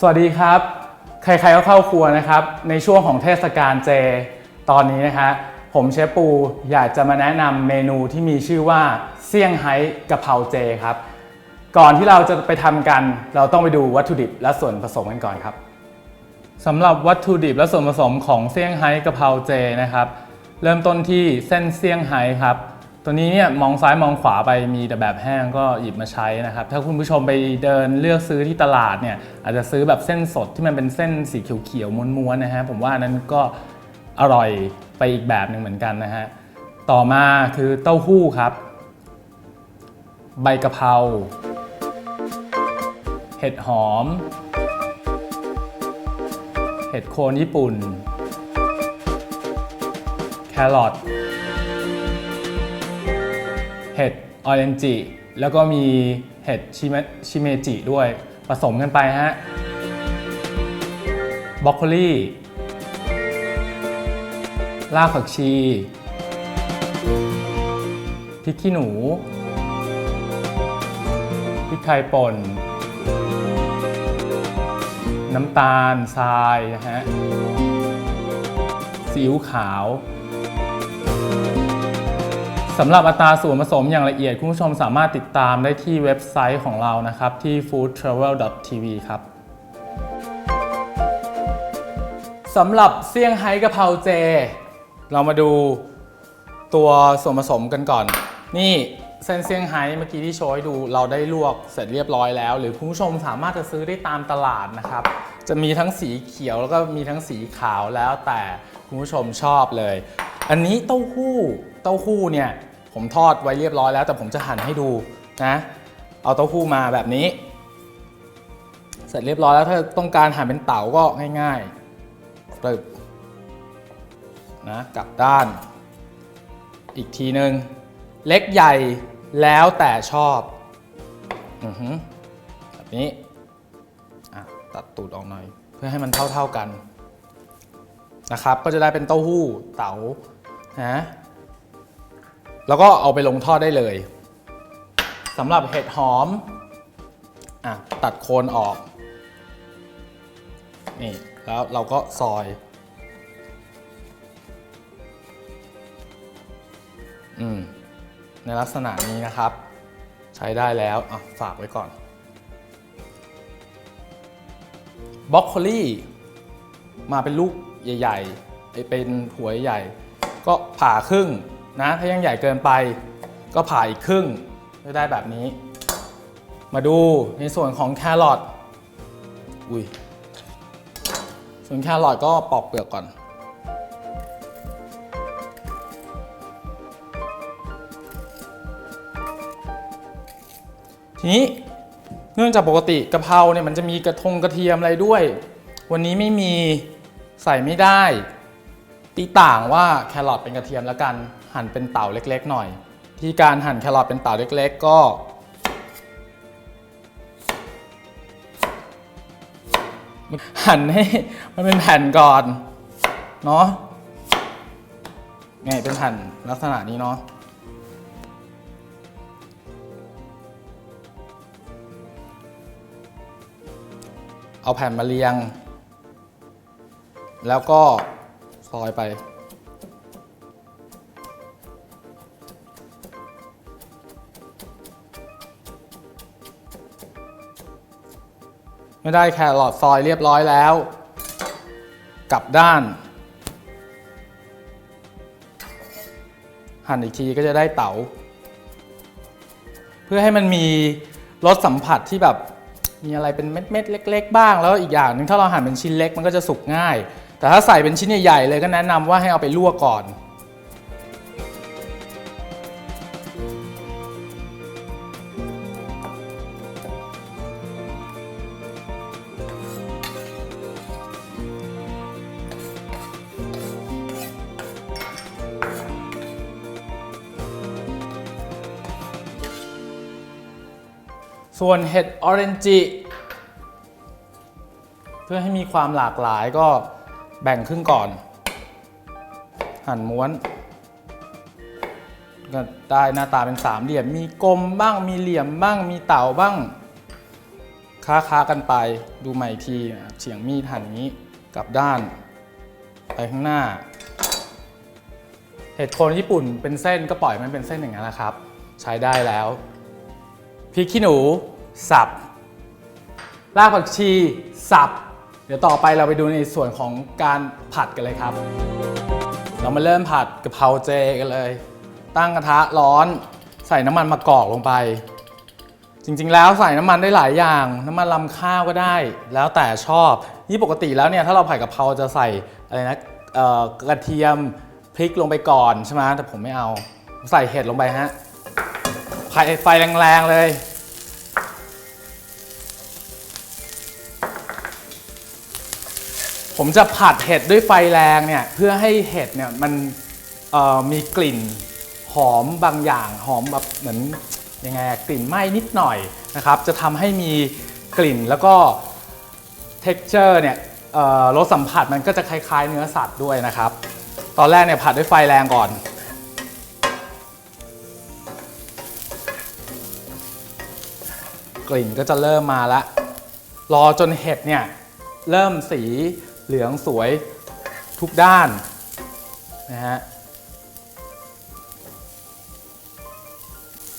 สวัสดีครับ ใครๆก็เข้าครัวนะครับ ในช่วงของเทศกาลเจ ตอนนี้นะฮะผมเชฟปูอยากจะมาแนะนำเมนูที่มีชื่อว่าเซี่ยงไฮ้กะเพราเจครับ ก่อนที่เราจะไปทำกัน เราต้องไปดูวัตถุดิบและส่วนผสมกันก่อนครับสำหรับวัตถุดิบและส่วนผสมของเซี่ยงไฮ้กะเพราเจนะครับ เริ่มต้นที่เส้นเซี่ยงไฮ้ครับ ตัวนี้เนี่ยมองซ้ายมองขวาไปมีแต่แบบแห้งก็หยิบมาใช้นะครับ ถ้าคุณผู้ชมไปเดินเลือกซื้อที่ตลาดเนี่ยอาจจะซื้อแบบเส้นสดที่มันเป็นเส้นสีเขียวๆม้วนๆนะฮะผมว่านนั้นก็อร่อยไปอีกแบบหนึ่งเหมือนกันนะฮะต่อมาคือเต้าหู้ครับ ใบกะเพราเห็ดหอม เห็ดโคนญี่ปุ่น แครอท เห็ดออเรนจิแล้วก็มีเห็ดชิเมชิเมจิด้วยผสมกันไปฮะบรอกโคลีรากผักชีพริกขี้หนูพริกไทยป่น น้ำตาลทรายนะฮะซีอิ๊วขาว สำหรับอัตราส่วนผสมอย่างละเอียด คุณผู้ชมสามารถติดตามได้ที่เว็บไซต์ของเรานะครับ ที่ foodtravel.tv ครับสำหรับเซี่ยงไฮ้กะเพราเจ เรามาดูตัวส่วนผสมกันก่อน นี่เส้นเซี่ยงไฮ้เมื่อกี้ที่โชว์ให้ดูเราได้ลวกเสร็จเรียบร้อยแล้ว หรือคุณผู้ชมสามารถจะซื้อได้ตามตลาดนะครับ จะมีทั้งสีเขียวแล้วก็มีทั้งสีขาวแล้วแต่คุณผู้ชมชอบเลย อันนี้เต้าหู้เต้าหู้เนี่ย ผมทอดไว้เรียบร้อยแล้ว แต่ผมจะหั่นให้ดูนะเอาเต้าหู้มาแบบนี้ เสร็จเรียบร้อยแล้วถ้าต้องการหั่นเป็นเต๋าก็ง่ายๆตึบนะกลับด้าน อีกทีหนึ่งเล็กใหญ่แล้วแต่ชอบอือหือแบบนี้อะตัดตูดออกหน่อย เพื่อให้มันเท่าๆกันนะครับ ก็จะได้เป็นเต้าหู้เต๋านะ แล้วก็เอาไปลงทอดได้เลยสำหรับเห็ดหอมอะตัดโคนออก นี่ แล้วเราก็ซอย อืม ในลักษณะนี้นะครับ ใช้ได้แล้วอะฝากไว้ก่อนบรอกโคลี่มาเป็นลูกใหญ่ ๆ เป็นหัวใหญ่ ก็ผ่าครึ่ง นะถ้ายังใหญ่เกินไปก็ผ่าอีกครึ่งจะได้แบบนี้ มาดูในส่วนของแครอทอุ้ยส่วนแครอทก็ปอกเปลือกก่อน ทีนี้เนื่องจากปกติกะเพราเนี่ยมันจะมีกระทงกระเทียมอะไรด้วย วันนี้ไม่มีใส่ไม่ได้ ตีต่างว่าแครอทเป็นกระเทียมแล้วกัน หั่นเป็นเต่าเล็กๆ หน่อยที่การหั่นแครอทเป็นเต่าเล็กๆ ก็หั่นให้มันเป็นแผ่นก่อนเนาะไงเป็นแผ่นลักษณะนี้เนาะเอาแผ่นมาเรียง แล้วก็ซอยไป ไม่ได้แครอทซอยเรียบร้อยแล้ว กลับด้าน หั่นอีกทีก็จะได้เต๋า เพื่อให้มันมีรสสัมผัสที่แบบมีอะไรเป็นเม็ดๆเล็ก ๆ บ้าง แล้วอีกอย่างหนึ่งถ้าเราหั่นเป็นชิ้นเล็กมันก็จะสุกง่าย แต่ถ้าใส่เป็นชิ้นใหญ่ๆเลยก็แนะนำว่าให้เอาไปลวกก่อน ส่วนเห็ดออเรนจิเพื่อให้มีความหลากหลายก็แบ่งครึ่งก่อน หั่นม้วนก็ได้หน้าตาเป็นสามเหลี่ยม มีกลมบ้าง มีเหลี่ยมบ้าง มีเต่าบ้าง ค้าค้ากันไป ดูใหม่อีกที เฉียงมีดหั่นนี้ กลับด้าน ไปข้างหน้า เห็ดโคนญี่ปุ่นเป็นเส้นก็ปล่อยมันเป็นเส้นอย่างนั้นแหละครับ ใช้ได้แล้ว ริกขี้หนู สับ รากผักชี สับ เดี๋ยวต่อไปเราไปดูในส่วนของการผัดกันเลยครับ เรามาเริ่มผัดกะเพราเจกันเลย ตั้งกระทะร้อนใส่น้ำมันมะกอกลงไป จริงๆ แล้วใส่น้ำมันได้หลายอย่าง น้ำมันลำข้าวก็ได้ แล้วแต่ชอบนี่ปกติแล้วเนี่ยถ้าเราผัดกะเพราจะใส่อะไรนะเอ่อกระเทียมพริกลงไปก่อนใช่ไหมแต่ผมไม่เอา ใส่เห็ดลงไปฮะไฟไฟแรงๆเลย ผมจะผัดเห็ดด้วยไฟแรงเนี่ยเพื่อให้เห็ดเนี่ยมันมีกลิ่นหอมบางอย่างหอมแบบเหมือนยังไงกลิ่นไหม้นิดหน่อยนะครับ จะทำให้มีกลิ่นแล้วก็ texture เนี่ยเอ่อรสสัมผัสมันก็จะคล้ายๆ เนื้อสัตว์ด้วยนะครับ ตอนแรกเนี่ยผัดด้วยไฟแรงก่อนกลิ่นก็จะเริ่มมาล้วรอจนเห็ดเนี่ยเริ่มสี เหลืองสวยทุกด้านนะฮะ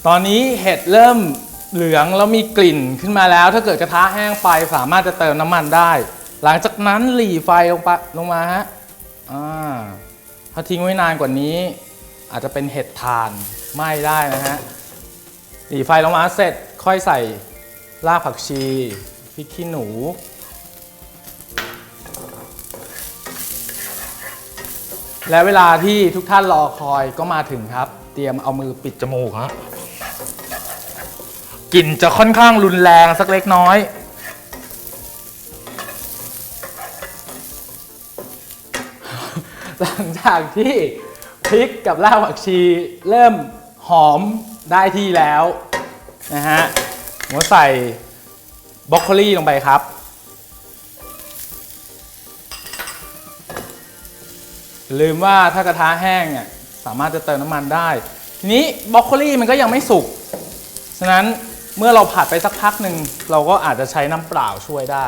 ตอนนี้เห็ดเริ่มเหลืองแล้วมีกลิ่นขึ้นมาแล้ว ถ้าเกิดกระทะแห้งไปสามารถจะเติมน้ำมันได้ หลังจากนั้นหลีไฟลงไปลงมาฮะอ่าถ้าทิ้งไว้นานกว่านี้ อาจจะเป็นเห็ดทานไหม้ได้นะฮะหลีไฟลงมาเสร็จค่อยใส่รากผักชีพริกขี้หนู และเวลาที่ทุกท่านรอคอยก็มาถึงครับ เตรียมเอามือปิดจมูกฮะกลิ่นจะค่อนข้างรุนแรงสักเล็กน้อย หลังจากที่พริกกับรากผักชีเริ่มหอมได้ที่แล้วนะฮะผมใส่บรอกโคลีลงไปครับ ลืมว่าถ้ากระทะแห้งเนี่ยสามารถจะเติมน้ำมันได้ทีนี้บรอกโคลีมันก็ยังไม่สุกฉะนั้นเมื่อเราผัดไปสักพักหนึ่งเราก็อาจจะใช้น้ำเปล่าช่วยได้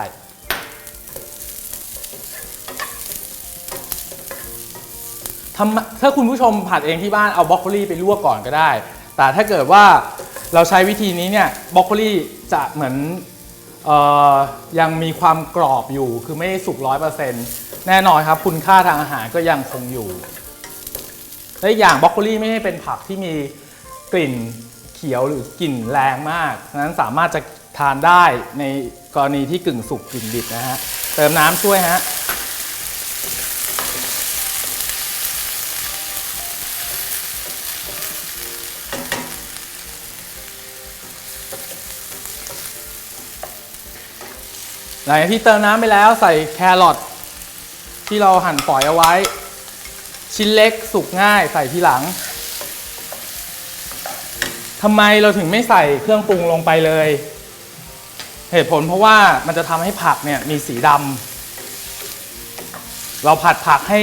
ถ้าคุณผู้ชมผัดเองที่บ้านเอาบรอกโคลีไปลวกก่อนก็ได้ แต่ถ้าเกิดว่าเราใช้วิธีนี้เนี่ยบรอกโคลีจะเหมือนออยังมีความกรอบอยู่ คือไม่ได้สุกร้อยเปอร์เซ็นต์ แน่นอนครับ คุณค่าทางอาหารก็ยังคงอยู่และอย่างบรอกโคลีไม่ได้เป็นผักที่มีกลิ่นเขียวหรือกลิ่นแรงมากฉะนั้นสามารถจะทานได้ในกรณีที่กึ่งสุกกึ่งดิบนะฮะเติมน้ำช่วยฮะหลังจากที่เติมน้ำไปแล้วใส่แครอท ที่เราหั่นฝอยเอาไว้ ชิ้นเล็กสุกง่ายใส่ทีหลังทำไมเราถึงไม่ใส่เครื่องปรุงลงไปเลย เหตุผลเพราะว่ามันจะทำให้ผักเนี่ยมีสีดำเราผัดผักให้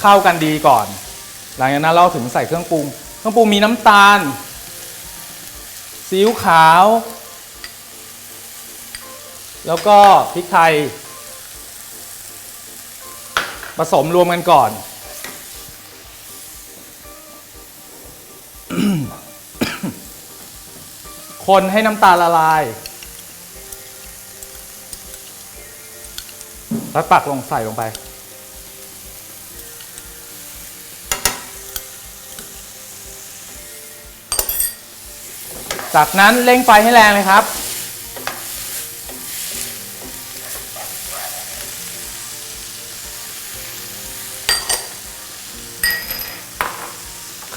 เข้ากันดีก่อน หลังจากนั้นเราถึงใส่เครื่องปรุง เครื่องปรุงมีน้ำตาลซีอิ๊วขาว แล้วก็พริกไทย ผสมรวมกันก่อน คนให้น้ำตาลละลาย แล้วตักลงใส่ลงไป จากนั้นเร่งไฟให้แรงเลยครับ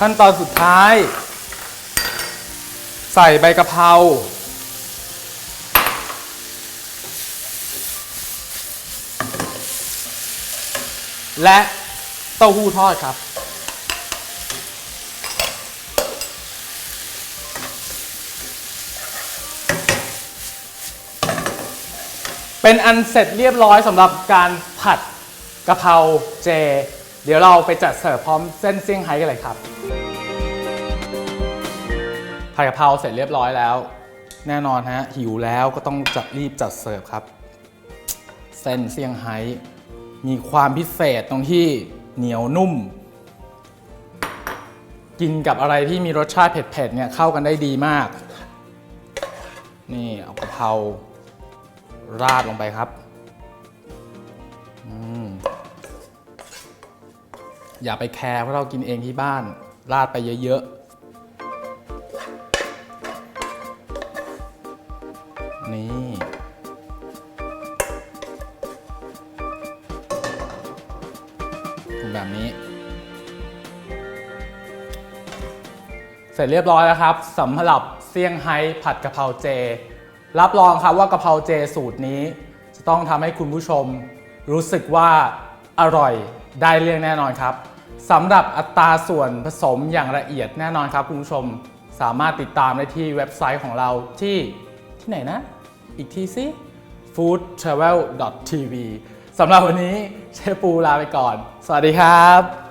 ขั้นตอนสุดท้าย ใส่ใบกะเพราและเต้าหู้ทอดครับ เป็นอันเสร็จเรียบร้อยสำหรับการผัดกะเพราเจ เดี๋ยวเราไปจัดเสิร์ฟพร้อมเส้นเซี่ยงไฮ้กันเลยครับผัดกะเพราเสร็จเรียบร้อยแล้ว แน่นอนฮะหิวแล้วก็ต้องจัดรีบจัดเสิร์ฟครับ เส้นเซี่ยงไฮ้มีความพิเศษตรงที่เหนียวนุ่ม กินกับอะไรที่มีรสชาติเผ็ดๆเนี่ยเข้ากันได้ดีมาก นี่เอากะเพราราดลงไปครับ อย่าไปแคร์เพราะเรากินเองที่บ้าน ราดไปเยอะๆ นี่ แบบนี้ เสร็จเรียบร้อยแล้วครับสำหรับเซี่ยงไฮ้ผัดกะเพราเจ รับรองครับว่ากะเพราเจสูตรนี้ จะต้องทำให้คุณผู้ชมรู้สึกว่าอร่อยได้เรื่องแน่นอนครับ สำหรับอัตราส่วนผสมอย่างละเอียดแน่นอนครับคุณผู้ชมสามารถติดตามได้ที่เว็บไซต์ของเราที่ที่ไหนนะ อีกทีสิ foodtravel.tv สำหรับวันนี้เชฟปูลาไปก่อน สวัสดีครับ